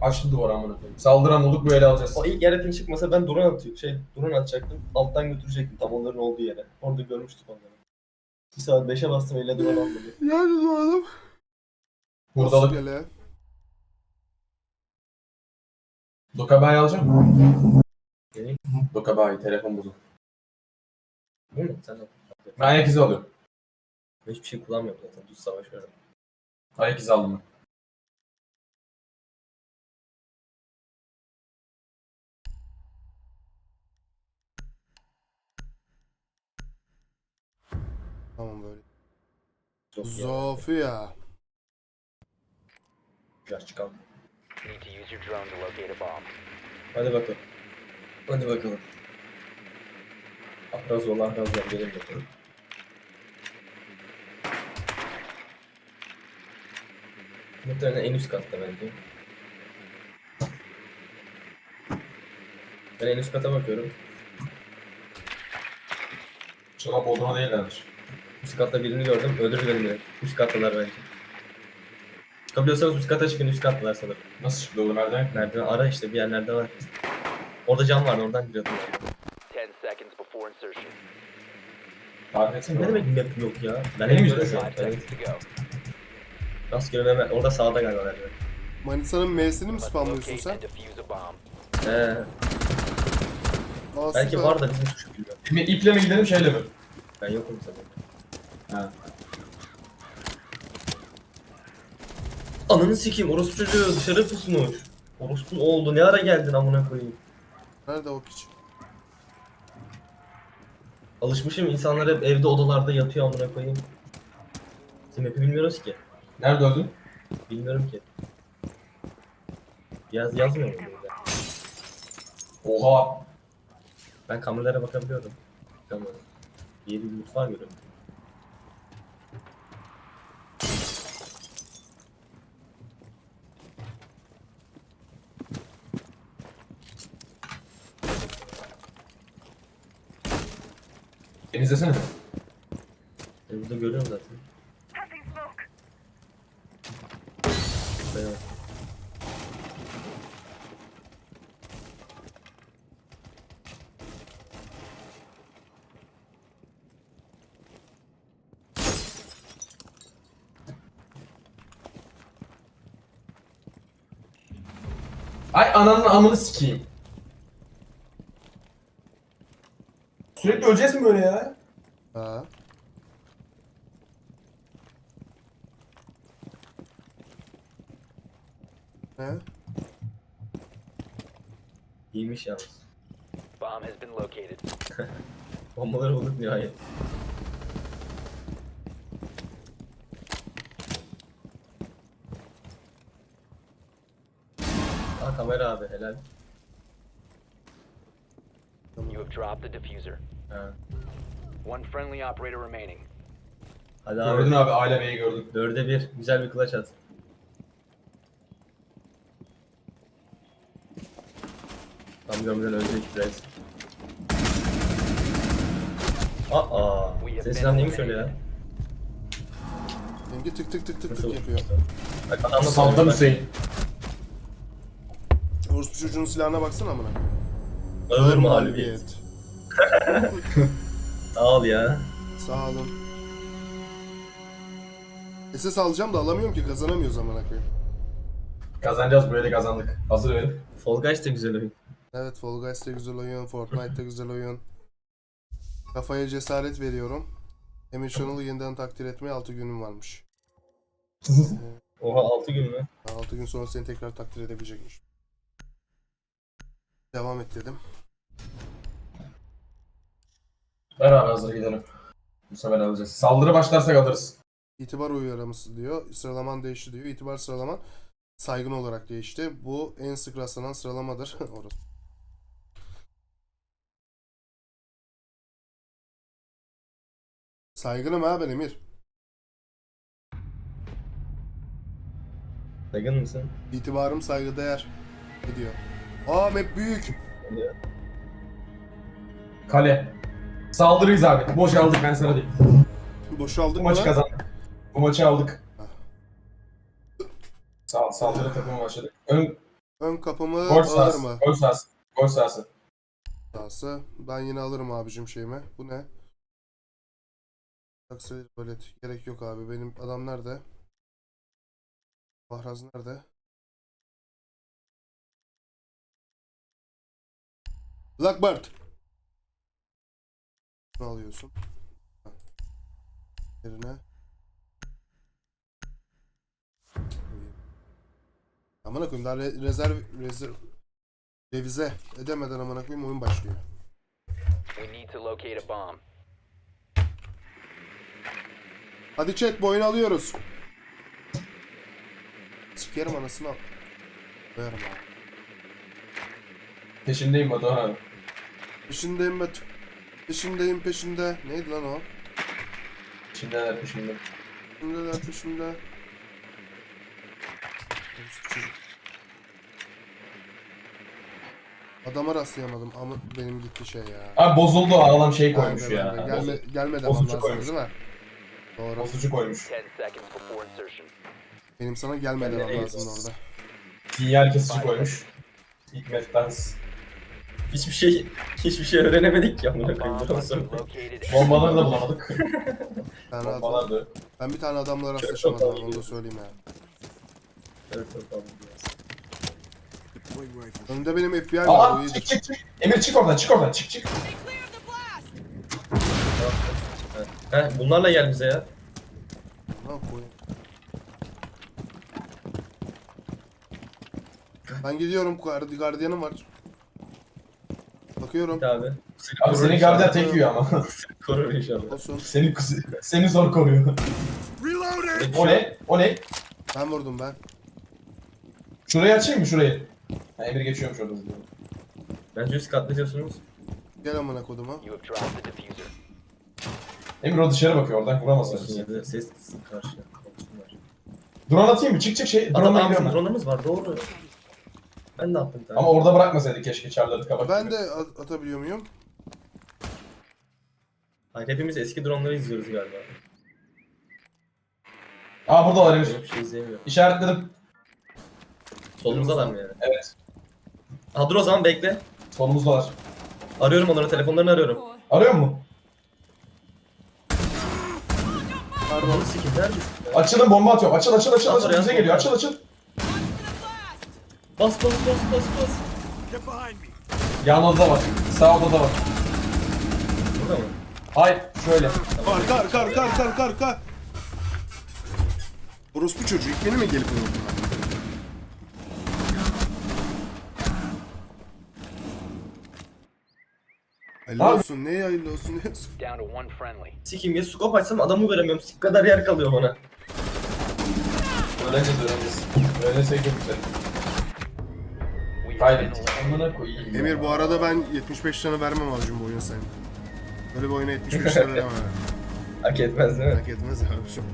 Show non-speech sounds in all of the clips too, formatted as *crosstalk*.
açtı duvarı amına koyayım. Saldıran olduk böyle alacağız. O ilk yere çıkmasa ben drone atıyor, şey drone atacaktım. Alttan götürecektim tam onların olduğu yere. Orada görmüştük onları. Bir saat 5'e bastım elle drone almadı. Yani doğalım. Hurdalık. Gele. Dokabayı alacak mısın? Dokabayı telefon bozuk. Bu mu? Sen de. Ben ayak izi alıyorum. Hiçbir şey kullanmıyorum zaten. Düz savaş veriyorum. Ayak izi aldım ben. Tamam böyle. Zofia. Biraz çıkalım. Need to use your drone to locate a bomb. Hadi bakalım. Hadi bakalım. Ahraz ol ahraz ol. Gelin bakalım. Muhtemelen en üst katta bence. Ben en üst kata bakıyorum. Şuna bodruma değillerdir. Üst katta birini gördüm. Öldürdü beni direkt. Üst kattalar bence. Çıkabiliyorsanız üst kata çıkın. Üst kattalar sanırım. Nasıl çıktı oğlum nereden? Merdiven ara işte bir yerlerde var. Orada cam vardı oradan giriyordum. ben. 10 seconds before insertion. Tarif etsene. Ne oğlum. demek map yok ya? Ben Benim en yüzümden. yüzden 5 seconds to go. Rastgele hemen orada sağda galiba merdiven. Manisa'nın M'sini mi Must spamlıyorsun locate sen? and defuse a bomb. He. Aa, Belki süper. var da bizim suçu bilmiyorum. Mi- İple mi gidelim şeyle mi? Ben yokum zaten. Ha. Ananı sikeyim orospu çocuğu dışarı pusmuş. Orospu oldu ne ara geldin amına koyayım. Nerede o piç? Alışmışım insanlar hep evde odalarda yatıyor amına koyayım. Bizim map'i bilmiyoruz ki. Nerede öldün? Bilmiyorum ki. Yaz yazmıyor mu burada? Oha. Ben kameralara bakabiliyorum. Kamera. Yeri bir mutfağı görüyorum. İzlesene. Ben burada görüyorum zaten. Ay ananın amını sikeyim. Sürekli öleceğiz mi böyle ya? Ha. Ne? İyiymiş yalnız. Bomb has been located. *laughs* Bombaları bulduk nihayet. Aa kamera abi helal. You have dropped the diffuser. Ha. One friendly operator remaining. Hadi abi. Gördün abi aile beyi gördün. Dörde bir. Güzel bir clutch at. Tam görmeden ölecek biraz. Aa, silah neymiş öyle ya? Benimki tık tık tık tık tık Nasıl? yapıyor. Bak adamla Saldan konuşuyor. Hüseyin. Orospu çocuğun silahına baksana amına. Ağır mağlubiyet. Sağ ol *laughs* ya. Sağ olun. SS alacağım da alamıyorum ki kazanamıyoruz amına koyayım. Kazanacağız böyle kazandık. Hazır verin. Fall Guys de güzel oyun. Evet Fall Guys de güzel oyun, Fortnite de güzel oyun. Kafaya cesaret veriyorum. Emir Şanıl'ı yeniden takdir etmeye 6 günüm varmış. *laughs* Oha 6 gün mü? 6 gün sonra seni tekrar takdir edebilecekmiş. Devam et dedim. Ver abi hazır gidelim. Bu sefer alacağız. Saldırı başlarsak alırız. İtibar uyarımız diyor. Sıralaman değişti diyor. İtibar sıralaman saygın olarak değişti. Bu en sık rastlanan sıralamadır. *laughs* Orası. Saygınım ha ben Emir. Saygın mısın? İtibarım saygıdeğer. Ne diyor? Aa map büyük. Kale. Saldırıyız abi. Boş aldık ben sana diyeyim. Boşaldık Bu mı maçı lan? kazandık. Bu maçı aldık. Sağ saldırı takımı başladık. Ön Ön kapımı Gol alır sahası. mı? Gol sahası. Gol sahası. Sahası. Ben yine alırım abicim şeyimi. Bu ne? Taksi tuvalet. Gerek yok abi. Benim adam nerede? Mahraz nerede? Blackbird. Ne alıyorsun? Yerine. Amına koyayım daha re- rezerv rezerv revize edemeden amına koyayım oyun başlıyor. We need to locate a bomb. Hadi chat bu oyunu alıyoruz. Sikerim anasını al. Koyarım abi. Peşindeyim Batuhan abi. Peşindeyim ben. Peşindeyim peşinde. Neydi lan o? Peşindeler peşinde. Peşindeler peşinde. Adama rastlayamadım ama benim gitti şey ya. Abi bozuldu adam şey koymuş Gelme, ya. gelme, gelme, gelme demem Bozucu lazım koymuş. değil mi? Doğru. Bozucu koymuş. 10 seconds before insertion. Benim sana gelme demem Gelme, lazım orada. Sinyal kesici koymuş. İlk dans. Hiçbir şey hiçbir şey öğrenemedik ya located. Bombaları da bulamadık. *laughs* Ben. Bombalar da. ben bir tane adamla rastlaşamadım onu da söyleyeyim ya. Evet, evet. Önümde benim FBI var o Aa iyidir. çık çık çık. Emir çık oradan çık oradan çık çık. Heh, bunlarla gel bize ya. Ne yapayım? Ben gidiyorum gard- gardiyanım var. Bakıyorum. Git abi. Abi seni gardiyan tek yiyor ama. *laughs* Korur inşallah. Olsun. seni seni zor koruyor. o ne? O ne? Ben vurdum ben. Şurayı açayım mı şurayı? Ha, Emir geçiyormuş orada. Bence üst kat ne diyorsunuz? Gel amına koduma. You have dropped the diffuser. Emir o dışarı bakıyor oradan Olsun vuramazsın. ya da ses gitsin karşıya. Drone atayım mı? Çık çık şey. Adam gidiyorum bizim ben. var doğru. Ben de attım bir tane. Ama orada bırakmasaydı keşke çarları kapat. Ben de at- atabiliyor muyum? Hayır, hepimiz eski drone'ları izliyoruz galiba. Aa buradalar Emir. Şey izleyemiyorum. İşaretledim. Solumuzdalar mı yani? Evet. Ha dur o zaman bekle. Solumuzdalar. Arıyorum onları, telefonlarını arıyorum. Arıyor mu? Pardon, sikim neredesin? Açılın bomba atıyorum. Açıl açıl açıl açıl. oraya, Bize geliyor. Açıl açıl. Bas bas bas bas bas. Yan odada var. Sağ odada var. Burada mı? Hayır şöyle. Arka arka arka arka arka arka. Orospu çocuğu ilk beni mi gelip vurdu? Hayırlı Abi- olsun ne hayırlı olsun. Down to one friendly. Sikim ya scope açsam adamı göremiyorum. Sik kadar yer kalıyor bana. Öğreneceğiz öğreneceğiz. Öğrensek çok güzel. We have been Kaybettik. eliminated. Amına koyayım. ya. Emir bu arada ben 75 tane vermem abicim bu oyuna senin. Böyle bir oyuna 75 tane veremem. *laughs* Hak etmez değil mi? Hak etmez abicim.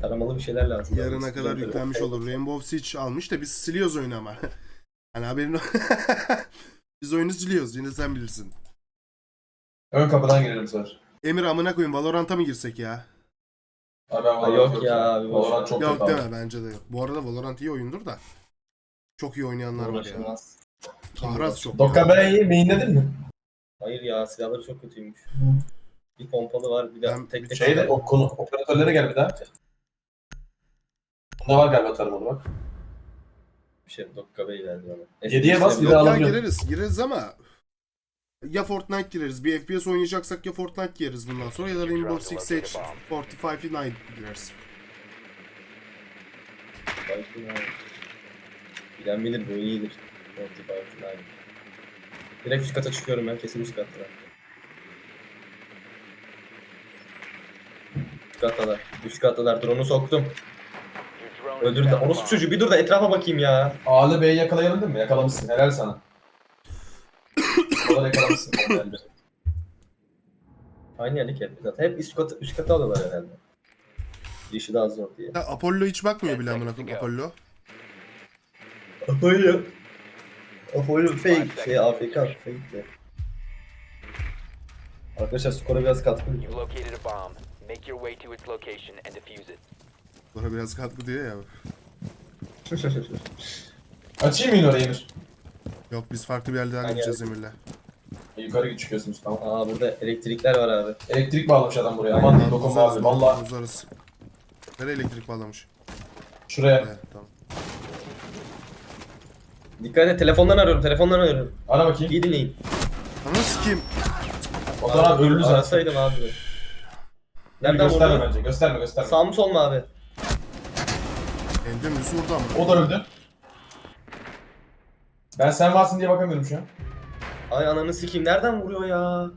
Taramalı bir şeyler lazım. Yarına kadar yüklenmiş olur. Rainbow Siege almış da biz siliyoruz oyunu ama. *laughs* hani haberin *laughs* Biz oyunu siliyoruz yine sen bilirsin. Ön kapıdan girelim sor. Emir amına koyayım Valorant'a mı girsek ya? Abi ben Ha, Valorant yok ya abi, boş Valorant çok Yok kötü abi. deme bence de yok. Bu arada Valorant iyi oyundur da. Çok iyi oynayanlar var ya. Uğraşılmaz. Kahraz çok iyi. Dokka B'yi mainledin mi? Hayır ya silahları çok kötüymüş. Bir pompalı var bir de Ben tek bir tek Şeyde o konu operatörlere gel bir daha. Bunda var galiba tarımalı bak. Şey Dokka Bey verdi bana. Yediye bas, Eski bir daha ya alamıyorum. gireriz gireriz ama ya Fortnite gireriz. Bir FPS oynayacaksak ya Fortnite gireriz bundan sonra ya da Rainbow Six Siege 45'i gireriz. Bilen bilir bu iyidir. Forty Five Nine. Direkt üst kata çıkıyorum ben kesin üst katta. Üst kattalar. Üst kattalar. Drone'u soktum. Öldürdü. Orospu çocuğu bir dur da etrafa bakayım ya. A'lı B'yi yakalayabildin mi? Yakalamışsın. Helal sana. Buraları yakalamışsın. Aynı yerdeki hep zaten. Hep üst kata, üst kata alıyorlar herhalde. İşi daha zor diye. Ya Apollo hiç bakmıyor bile amına koyayım Apollo. Apollo. Apollo fake. Şey AFK fake de. Arkadaşlar skora biraz katkı You located a bomb. Make your way to its location and defuse it. Bana biraz katkı diyor ya. *laughs* Açayım mı yine orayı Emir? Yok biz farklı bir yerden Ben gideceğiz Emir'le. E, yukarı çıkıyorsunuz tamam. Aa burada elektrikler var abi. Elektrik bağlamış adam buraya. Aman diyeyim dokunma Uzarız, abi. Valla Uzarız. Nereye elektrik bağlamış? şuraya. Evet, tamam. Dikkat et telefondan arıyorum telefondan arıyorum. Ara bakayım. İyi dinleyin. Ananı sikeyim. O zaman ölürüz zaten. Arasaydım abi. Nereden gösterme vurdun? bence. Gösterme gösterme. Sağ mı sol mu abi? En dümdüz vurdu ama. O da öldü. Ben sen varsın diye bakamıyorum şu an. Ay ananı sikeyim nereden vuruyor ya?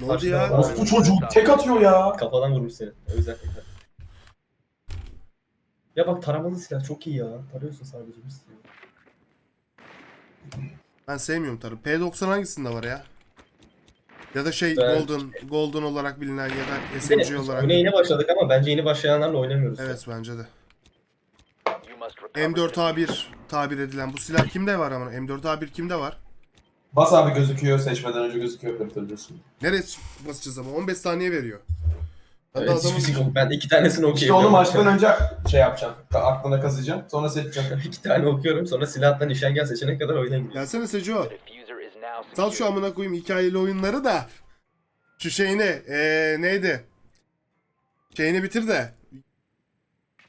Ne oldu ya? Var. Bu çocuğu tek atıyor ya. Kafadan vurmuş seni. Yüzden. Ya bak taramalı silah çok iyi ya. Tarıyorsun sadece bir silah. Ben sevmiyorum tarı. P90 hangisinde var ya? Ya da şey Ben- Golden Golden olarak bilinen ya da Bir de SMG olarak. Oyuna yeni başladık ama bence yeni başlayanlarla oynamıyoruz. Evet bence de. You must recover M4A1 tabir edilen bu silah kimde var ama? M4A1 kimde var? Bas abi gözüküyor. Seçmeden önce gözüküyor. Kırtırıyorsun. Nereye basacağız ama? 15 saniye veriyor. Ben de Evet, adamın- hiçbir şey- ben iki tanesini okuyorum. İşte onu maçtan önce şey yapacaksın. Ka- Aklına kazıyacaksın. Sonra seçeceksin. *laughs* iki tane okuyorum sonra silahla nişangah seçene kadar oyuna giriyorum. Gelsene Seco. Sal şu amına koyayım hikayeli oyunları da. Şu şeyini eee neydi? Şeyini bitir de.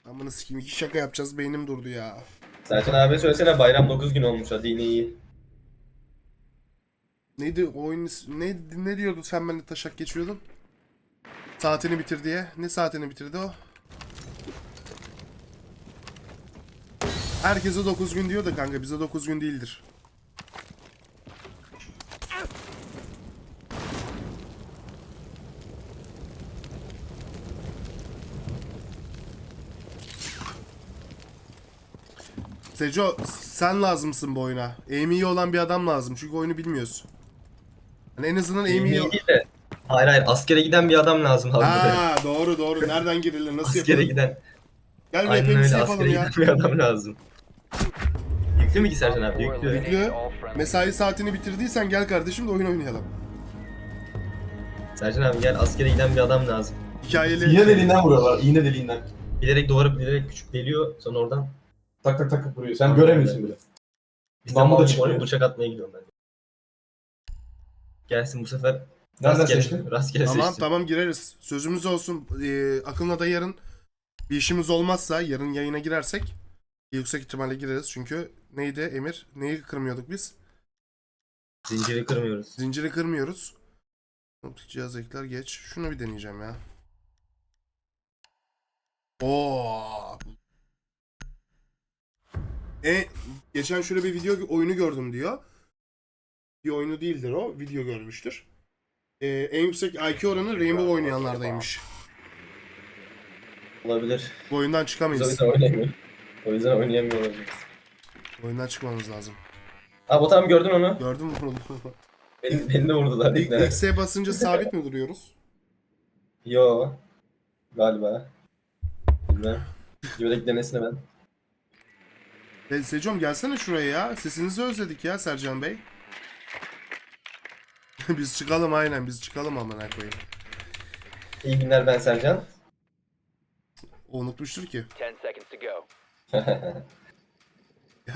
Amına sikeyim iki şaka yapacağız beynim durdu ya. Sercan abi söylesene bayram 9 gün olmuş hadi yine iyi. Neydi o oyun is- ne, ne diyordu sen benimle taşak geçiyordun? Saatini bitir diye. Ne saatini bitirdi o? Herkese 9 gün diyor da kanka bize 9 gün değildir. Seco sen lazımsın bu oyuna. Aim iyi olan bir adam lazım çünkü oyunu bilmiyorsun. Hani en azından aim iyi... İyi değil de. Hayır hayır askere giden bir adam lazım. Ha doğru doğru. Nereden girilir? Nasıl askere yapılır? giden. Gel Aynen RP'mizi öyle yapalım askere ya. giden bir adam lazım. Yüklü mü ki Sercan abi? Yüklü. Yüklü. Mesai saatini bitirdiysen gel kardeşim de oyun oynayalım. Sercan abi gel askere giden bir adam lazım. Hikayeli. İğne deliğinden vuruyorlar. İğne deliğinden. Bilerek doğru bilerek küçük deliyor sonra oradan. Tak tak tak vuruyor. Sen göremiyorsun bile. Biz da çıkıyor. bıçak atmaya gidiyorum ben. Gelsin bu sefer. Nereden rastgele, seçtin? Rastgele Tamam seçtim. tamam gireriz. Sözümüz olsun. Ee, Akın'la da yarın bir işimiz olmazsa yarın yayına girersek yüksek ihtimalle gireriz çünkü neydi Emir? Neyi kırmıyorduk biz? Zinciri kırmıyoruz. Zinciri kırmıyoruz. Optik cihaz ekler geç. Şunu bir deneyeceğim ya. Oo. E geçen şöyle bir video oyunu gördüm diyor. Bir oyunu değildir o. Video görmüştür. E, en yüksek IQ oranı Rainbow oynayanlardaymış. Olabilir. Bu oyundan Biz o çıkamayız. yüzden oynayamıyoruz. O yüzden oynayamıyor olabiliriz. Bu oyundan çıkmamız lazım. Ha Botan gördün onu. Gördün mü beni de vurdular. İlk- X'e basınca sabit mi duruyoruz? Yo. Galiba. Bilmem. Yürek denesine ben. E, Secom gelsene şuraya ya. Sesinizi özledik ya Sercan Bey. *laughs* biz çıkalım aynen biz çıkalım amına koyayım. İyi günler ben Sercan. O unutmuştur ki. 10 seconds to go. *laughs*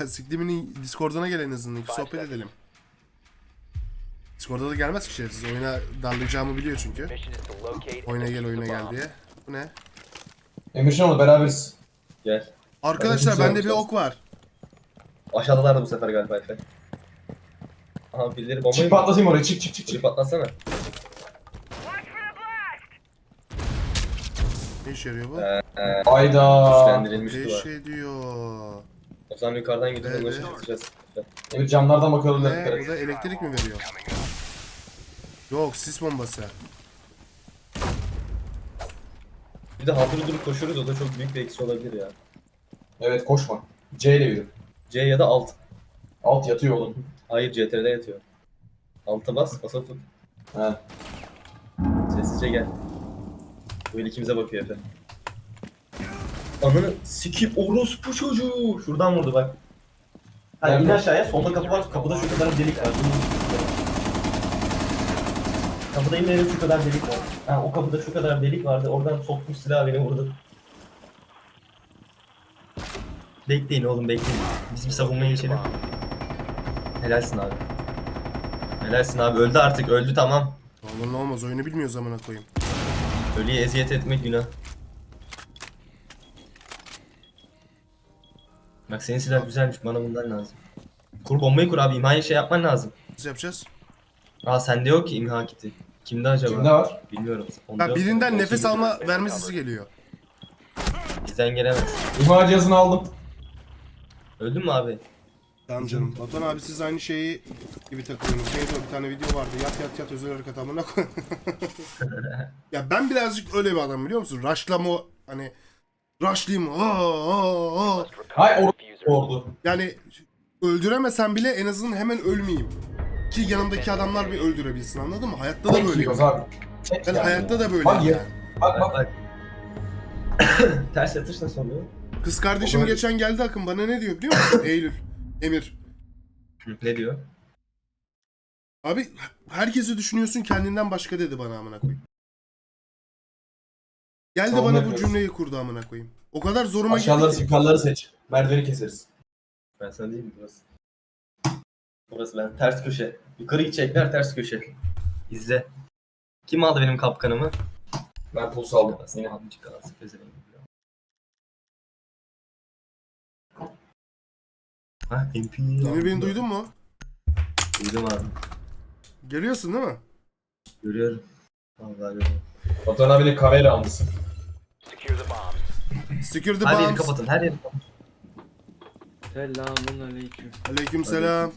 Ya sikliminin Discord'una gel en azından. iki sohbet edelim. Discord'a da gelmez ki şerefsiz. Oyuna darlayacağımı biliyor çünkü. Mission is to locate and Oyuna gel defuse oyuna the gel bomb. diye. Bu ne? Emir Şenol beraberiz. Gel. Arkadaşlar güzel bende bir ok var. Aşağıdalardı bu sefer galiba Efe. Aha birileri bombayı Çık patlatayım orayı. Çık çık çık Çık patlatsana. Ne işe yarıyor bu? Ee, Hayda. güçlendirilmiş Ne duvar. iş ediyor? O zaman yukarıdan gidip Evet. çalıştıracağız. Emir camlardan bakıyorlar. Ne? Bu da elektrik mi veriyor? Yok sis bombası. Bir de haldır durup koşuyoruz o da çok büyük bir eksi olabilir ya. Evet koşma. C ile yürü. C ya da alt. Alt yatıyor oğlum. Hayır CTR'de yatıyor. Alta bas, basa tut. He. Sessizce gel. Böyle ikimize bakıyor Efe. Ananı sikip orospu çocuğu. Şuradan vurdu bak. Hadi in aşağıya. Solda kapı var. Kapıda şu kadar delik var. Kapıda inmeyelim şu kadar delik var. Ha, o kapıda şu kadar delik vardı. Oradan sokmuş silah beni vurdu. Bekleyin oğlum bekleyin. Biz bir savunmaya geçelim. Helalsin abi. Helalsin abi öldü artık öldü tamam. Olur ne olmaz oyunu bilmiyor zamana koyayım. Ölüye eziyet etmek günah. Bak senin silah güzelmiş bana bundan lazım. Kur bombayı kur abi imhaya şey yapman lazım. Nasıl yapacağız? Aa sende yok ki imha kiti. Kimde acaba? Kimde var? Bilmiyorum. Onda Ha, yok. birinden Olsa nefes alma verme sesi geliyor. Bizden gelemez. İmha cihazını aldım. Öldün mü abi? Tamam canım. Batuhan abi siz aynı şeyi gibi takılıyorsunuz. Şeyde bir tane video vardı. Yat yat yat özel hareket amına koy. *laughs* ya ben birazcık öyle bir adam biliyor musun? Rushlama o- hani rushlayayım. Aa, aa, Hay or oldu. Yani öldüremesem bile en azından hemen ölmeyeyim. Ki yanımdaki adamlar bir öldürebilsin anladın mı? Hayatta da böyle. Abi. Çek Ben yani. hayatta da böyle. Bak ya. yani. Bak bak. Bak. *coughs* Ters nasıl oluyor? Kız kardeşim O böyle- geçen geldi Akın bana ne diyor biliyor musun? *laughs* Eylül. Emir. Ne diyor? Abi herkesi düşünüyorsun kendinden başka dedi bana amına koyayım. Geldi Savunma bana bu yapıyoruz. cümleyi kurdu amına koyayım. O kadar zoruma Aşağıları gitti ki. yukarıları seç. Merdiveni keseriz. Ben sana diyeyim mi burası? Burası ben ters köşe. Yukarı gidecekler ters köşe. İzle. Kim aldı benim kapkanımı? Ben puls aldım. Seni hamcı kalası pezevenk. Ha MP. Emir beni duydun mu? Duydum abi. Geliyorsun değil mi? Görüyorum. Vallahi görüyorum. Batuhan abinin kamera almışsın. Secure the bombs. Secure the Her yeri bombs. kapatın her yeri kapatın. Selamun aleyküm. Aleyküm selam.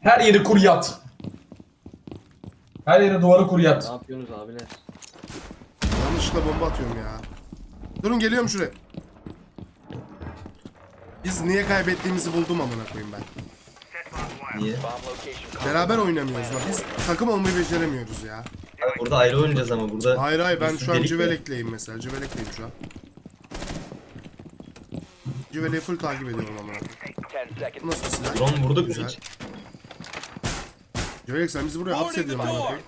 Her yeri kur yat. Her yere duvarı kur Ne yat. yapıyorsunuz abiler? Yanlışlıkla bomba atıyorum ya. Durun geliyorum şuraya. Biz niye kaybettiğimizi buldum amına koyayım ben. Niye? Beraber oynamıyoruz bak. Biz takım olmayı beceremiyoruz ya. Abi burada ayrı oynayacağız ama burada. Hayır hayır ben şu an? Civelek'leyim mesela. Civelek'leyim şu an. Civelek'i full takip ediyorum amına koyayım. 10 Bu seconds. nasıl silah? Drone vurduk mu hiç? Civelek sen bizi buraya hapsediyorsun amına koyayım.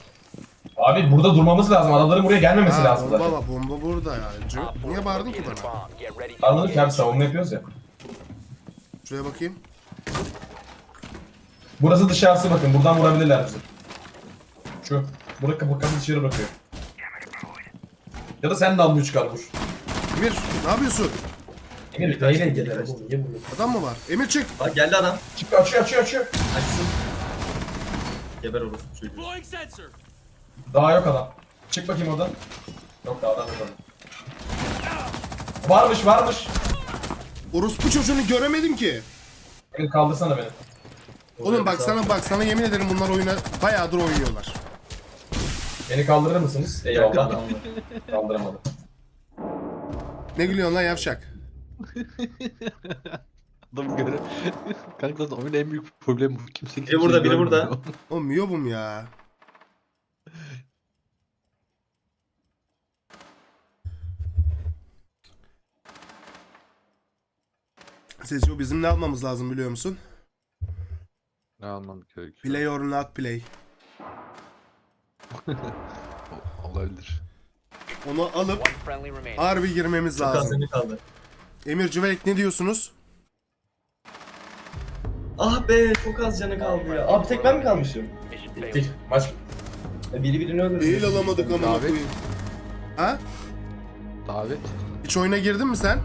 Abi burada durmamız lazım. Adamların buraya gelmemesi Ha, lazım bomba bomba burada ya. Niye bağırdın ki bana? Anladık ya biz savunma yapıyoruz ya. Şuraya bakayım. Burası dışarısı bakın. Buradan vurabilirler bizi. Şu. Burası kapı kapı dışarı bakıyor. Ya da sen de almıyor çıkar vur. Emir ne yapıyorsun? Emir neyle gelir? vuruyorsun? Adam mı var? Emir çık. Bak geldi adam. Çık açıyor açıyor açıyor. Açsın. Geber orospu çocuğu. Daha yok adam. Çık bakayım oradan. Yok daha adam yok adam. Varmış varmış. Orospu çocuğunu göremedim ki. Emir kaldırsana beni. Oğlum bak sana bak sana yemin ederim bunlar oyuna bayağıdır oynuyorlar. Beni kaldırır mısınız? Eyvallah. Kaldıramadım. Ne gülüyorsun lan yavşak? Adam göre. Kanka zaten oyunun en büyük problemi bu. Kimse Biri burada, biri burada. O miyobum ya. Seçiyor bizim ne yapmamız lazım biliyor musun? ne almam gerekiyor? Play or not play. O- *laughs* Olabilir. Onu alıp One friendly remaining. harbi girmemiz Çok az lazım. önce kaldı. Emir Cüvelek ne diyorsunuz? Ah be çok az canı kaldı ya. Abi tek ben mi kalmışım? Mission failed. Bitti. Maç Ya Biri birini öldürdü. Değil alamadık amına Davet. koyayım. Ha? Davet? Hiç oyuna girdin mi sen?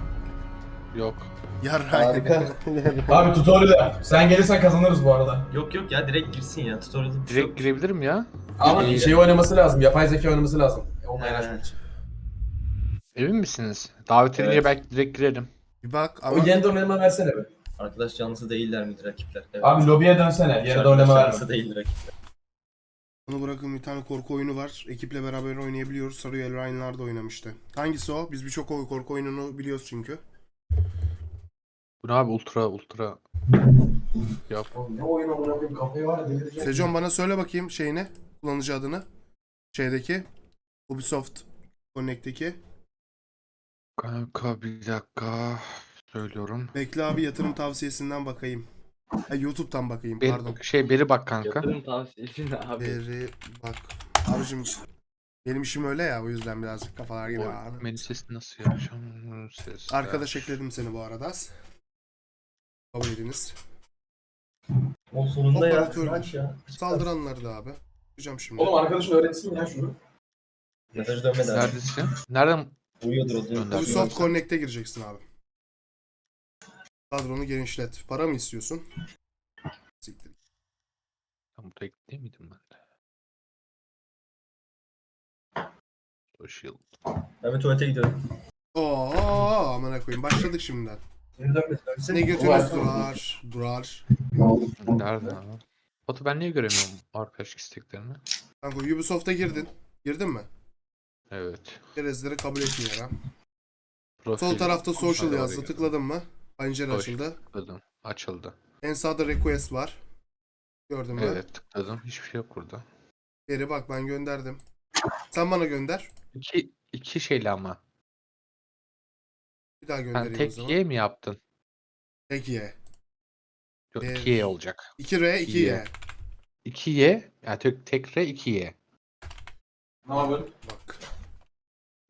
Yok. Yarrak. Harika. *laughs* Abi tutorial'e. Sen gelirsen kazanırız bu arada. yok yok ya direkt girsin ya. Şey Direkt yok. girebilirim ya. Ama İyi. şey oynaması lazım. Yapay zeka oynaması lazım. Online He. açmak için. Emin misiniz? Davet edince Evet. belki direkt girerim. Bir bak O ama yeniden oynama versene be. Arkadaş canlısı değiller midir rakipler? Evet. Abi lobiye dönsene. Yere de Arkadaş oynama canlısı verme. değil rakipler. onu bırakın bir tane korku oyunu var. Ekiple beraber oynayabiliyoruz. Sarı Ryan'lar da oynamıştı. Hangisi o? Biz birçok o- korku oyununu biliyoruz çünkü. Bu ne abi ultra ultra. Yap. Oğlum Ne oyun amına koyayım kafayı var ya delireceğim. Sejon bana söyle bakayım şeyini. Kullanıcı adını. Şeydeki. Ubisoft Connect'teki. Kanka bir dakika. Söylüyorum. Bekle abi yatırım tavsiyesinden bakayım. Ha, YouTube'dan bakayım Beri, pardon. şey beri bak kanka. Yatırım tavsiyesi ne abi? Beri bak. Abicim benim işim öyle ya o yüzden birazcık kafalar gibi. O menü sesini nasıl yapacağım? Ses. Arkadaş ekledim seni bu arada. Kabul ediniz. O sonunda ya. Aç ya. Saldıranları da abi. Yapacağım şimdi. Oğlum arkadaşın öğretsin ya şunu. Mesaj dönmedi abi. Neredesin? Nereden? Uyuyordur o diyor. Ubisoft Connect'e gireceksin abi. Kadronu genişlet. Para mı istiyorsun? Siktir. Ben burada değil miydim ben de? Social. Ben bir tuvalete gidiyorum. Oo, amına koyayım. Başladık şimdiden. Ne götünüz durar, durar. Nerede abi? Batu ben niye göremiyorum arkadaşlık isteklerini? Kanka Ubisoft'a girdin. Girdin mi? Evet. Kerezleri kabul etmiyor ha. Profil. Sol tarafta social yazdı. Tıkladın mı? Pencere Hoş. açıldı. Tıkladım. Açıldı. En sağda request var. Gördün mü? Evet tıkladım. Hiçbir şey yok burada. Geri bak ben gönderdim. Sen bana gönder. İki, iki şeyli ama. Bir daha Sen göndereyim o tek zaman. Y mi yaptın? Tek Y. Yok Evet. 2 Y olacak. 2R 2 Y. Y. 2 Y. Yani tek, tek R 2 Y. Ne yapıyorsun? Bak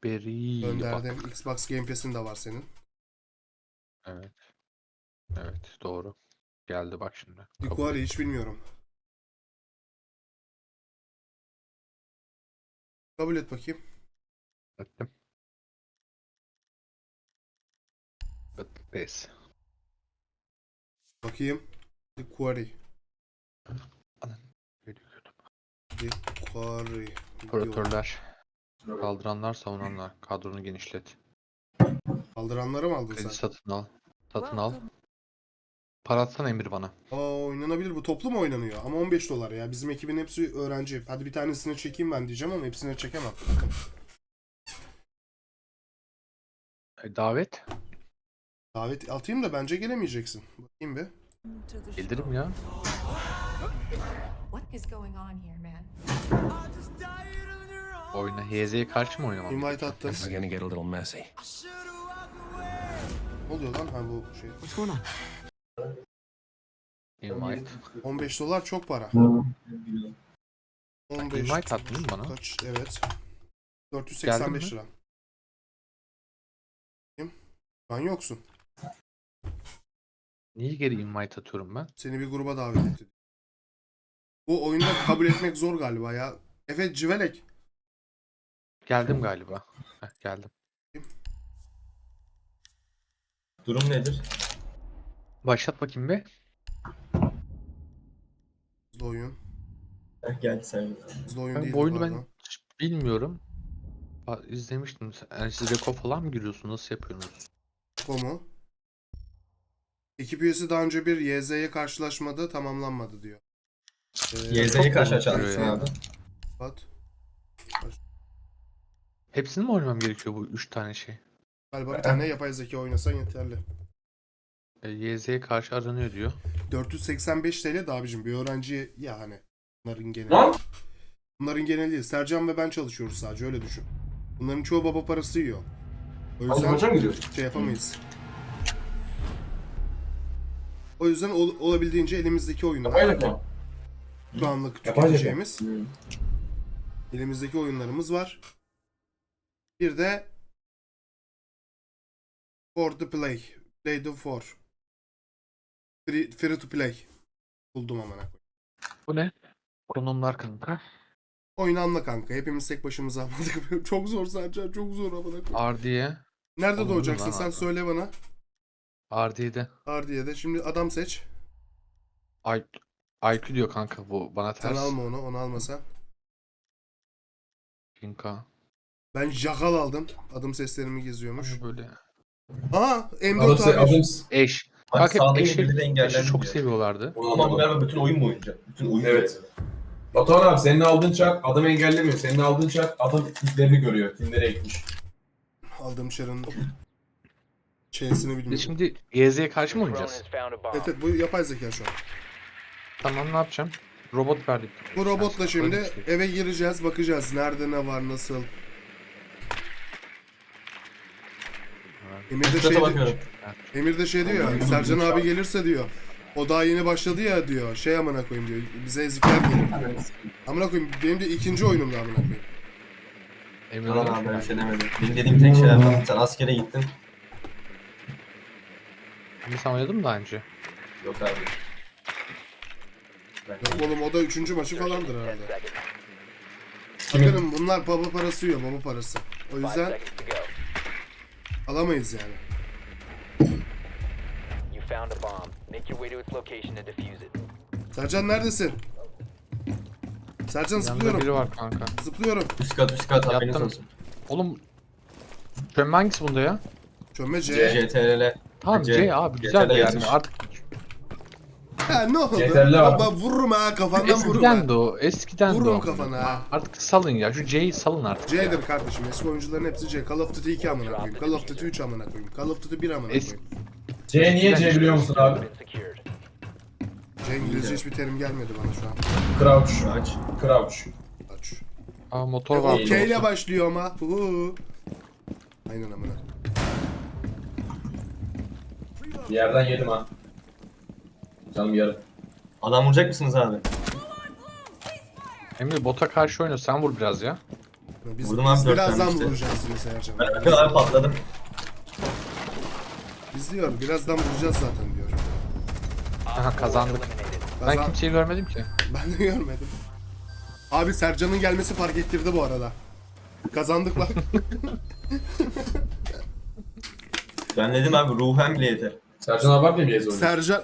Beri. gönderdim. Bak. Xbox Game Pass'in de var senin. Evet. Evet doğru. Geldi bak şimdi. Kabul Dikuari hiç bilmiyorum. Kabul et bakayım. ettim. This. Bakayım. Dikuari. Geliyor. Dikuari. Operatörler. Kaldıranlar, savunanlar. Kadronu genişlet. Kaldıranları mı aldın Kredi sen? satın al. Satın al. Para atsana Emir bana. Aa oynanabilir. Bu toplu mu oynanıyor? Ama 15 dolar ya. Bizim ekibin hepsi öğrenci. Hadi bir tanesini çekeyim ben diyeceğim ama hepsini çekemem. E, davet. Davet atayım da bence gelemeyeceksin. Bakayım bir. Bildirim ya. What is going on here, man? Oyuna HZ'ye karşı mı oynamam? Invite attım. This is gonna get a little messy. Ne oluyor lan? Ha bu şey. What's going on? Invite. 15 dolar çok para. 15 Invite attın değil mi bana? Kaç? Evet. 485 Geldin lira. Kim? Sen yoksun. Niye geri invite atıyorum ben? Seni bir gruba davet etti. Bu oyunda kabul etmek zor galiba ya. Evet Civelek. Geldim galiba. Heh, geldim. Durum nedir? Başlat bakayım bir. Hızlı oyun. Heh, geldi sen. Hızlı oyun Ben değil bu oyunu ben hiç bilmiyorum. Ba- İzlemiştim. Yani siz Reko falan mı giriyorsunuz? Nasıl yapıyorsunuz? O mu? Ekip üyesi daha önce bir YZ'ye karşılaşmada tamamlanmadı diyor. Ee, YZ'yi karşı Çok açalım oluyor ya. abi. Hepsini mi oynamam gerekiyor bu üç tane şey? Galiba bir tane yapay zeka oynasan yeterli. E, YZ'ye karşı aranıyor diyor. 485 TL de abicim bir öğrenci ya hani bunların geneli. Lan! Bunların geneli değil. Sercan ve ben çalışıyoruz sadece öyle düşün. Bunların çoğu baba parası yiyor. O yüzden mı gidiyorsun? şey yapamayız. O yüzden ol- olabildiğince elimizdeki oyunlar mı? şu anlık tüketeceğimiz elimizdeki oyunlarımız var. Bir de For the Play. Play the For. Free, free to play. Buldum amına koyayım. Bu ne? Konumlar kanka. Oyunu anla kanka. Hepimiz tek başımıza *laughs* anladık. çok zor Sercan. Çok zor amına koyayım. RD'ye. Nerede Anladım doğacaksın lan sen abi. söyle bana. RD'de. Ardiye'de. Şimdi adam seç. I IQ diyor kanka bu bana Sen ters. alma onu. Onu alma sen. Kinka. Ben Jakal aldım. Adım seslerimi geziyormuş. Böyle. Aa M4 Adım, se- abi. adım, Eş. Bak hep sağdaki eşi, engellendi eşi çok diyor. seviyorlardı. Onu Ama bu anlamadım. galiba bütün oyun boyunca. Bütün oyun Evet. boyunca. Batuhan abi senin aldığın çark adam engellemiyor. Senin aldığın çark adam kimlerini görüyor. Kimlere gitmiş. Aldığım şarın Biz bilmiyorum. şimdi YZ'ye karşı mı oynayacağız? Evet, evet bu yapay zeka şu an. Tamam ne yapacağım? Robot verdik. Bu robotla şimdi şey. eve gireceğiz, bakacağız nerede ne var, nasıl. Emir de şey, Fırsata bakıyorum. Emir de şey diyor ya, Sercan abi gelirse diyor. O daha yeni başladı ya diyor. Şey amına koyayım diyor. Bize ezikler gelir. Amına koyayım benim de ikinci oyunum da amına koyayım. Olun. abi ben bir şey demedim. Benim dediğim tek şeyler var. Sen askere gittin. Şimdi sen oynadın mı daha önce? Yok abi. Yok oğlum o da üçüncü maçı falandır 10 herhalde. Bakın bunlar baba parası yiyor baba parası. O 5 yüzden alamayız yani. You found a bomb. Make your way to its location and defuse it. Sercan neredesin? Sercan Yanında biri zıplıyorum. var kanka. Zıplıyorum. Üst kat üst kat haberiniz Yattım. olsun. Oğlum Çömme hangisi bunda ya? Çömme C. CTRL. Tamam C- C, abi güzel CTRL yani yazmış. artık Ha ne oldu? CTRL var. Baba vururum ha kafandan vururum ha. eskiden de o eskiden de Vururum o. kafana ha. Artık salın ya şu C'yi salın artık ya. C'dir kardeşim. Eski oyuncuların hepsi C. Call of Duty 2 amına koyayım. Call of Duty 3 amına koyayım. Call of Duty 1 amına Es- koyayım. C niye C biliyor musun abi? C İngilizce hiçbir terim gelmedi bana şu an. Crouch. Aç. Crouch. Aç. Aa motor var. O K ile başlıyor ama. Hu. Aynen amına. Bir yerden yedim ha. Canım yarı. Adam vuracak mısınız abi? Emre bota karşı oynuyor sen vur biraz ya. Biz, Vurdum abi biz dört birazdan tane işte. vuracağız yine Sercan. Ben bakın abi patladım. Biz diyor birazdan vuracağız zaten diyor. Aha kazandık. Ben Kazan- kimseyi görmedim ki. *laughs* Ben de görmedim. Abi Sercan'ın gelmesi fark ettirdi bu arada. Kazandık lan. Ben dedim abi ruhen bile yeter. Sercan bir yazı oynuyor? Sercan